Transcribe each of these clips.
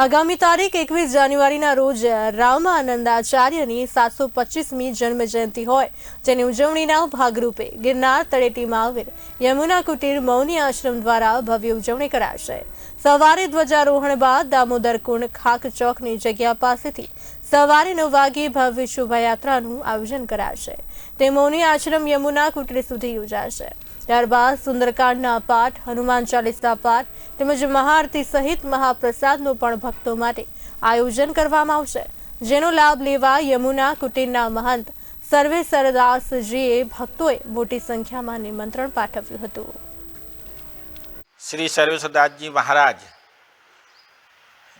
આગામી તારીખ એકવીસ જાન્યુઆરીના રોજ રામાનંદાચાર્યની સાતસો પચીસમી જન્મ જયંતિ હોય. જેની ઉજવણીના ભાગરૂપે ગિરનાર તળેટીમાં આવેલ યમુના કુટીર મૌની આશ્રમ દ્વારા ભવ્ય ઉજવણી કરાશે. સવારે ધ્વજારોહણ બાદ દામોદર કુંડ ખાક ચોકની જગ્યા પાસેથી સવારે નવ વાગે ભવ્ય શોભાયાત્રાનું આયોજન કરાશે. તે મૌની આશ્રમ યમુના કુટીર સુધી યોજાશે. ત્યારબાદ સુંદરકાંડના પાઠ, હનુમાન ચાલીસા પાઠ તેમજ મહાઆરતી સહિત મહાપ્રસાદનું પણ ભક્તો માટે આયોજન કરવામાં આવશે. જેનો લાભ લેવા યમુના કુટીરના મહંત સર્વે સરદાસજીએ ભક્તોએ મોટી સંખ્યામાં નિમંત્રણ પાઠવ્યું હતું. શ્રી સર્વેશ્વરદાસજી મહારાજ,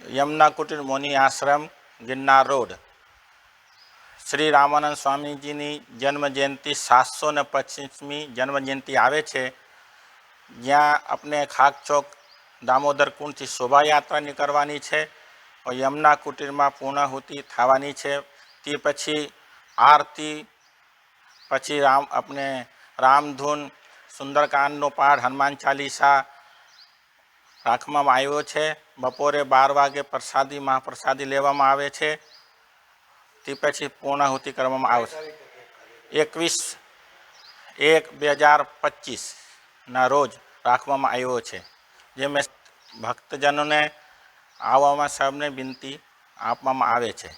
યમુના કુટીર મોની આશ્રમ ગિરનાર રોડ. શ્રી રામાનંદ સ્વામીજીની જન્મજયંતિ સાતસો ને પચીસમી જન્મ જયંતિ આવે છે. જ્યાં આપણે ખાક ચોક દામોદર કુંડથી શોભાયાત્રા નીકળવાની છે. યમુના કુટીરમાં પૂર્ણાહુતિ થવાની છે. તે પછી આરતી, પછી રામ આપણે રામધૂન, સુંદરકાંડનો પાઠ, હનુમાન ચાલીસા રાખવામાં આવ્યો છે, બપોરે બાર વાગે પ્રસાદી, મહાપ્રસાદી લેવામાં આવે છે. તે પછી પૂર્ણાહુતિ કરવામાં આવશે એકવીસ એક બે હજાર પચીસના રોજ રાખવામાં આવ્યો છે. જે મેં ભક્તજનોને, આવવામાં સૌને વિનંતી આપવામાં આવે છે.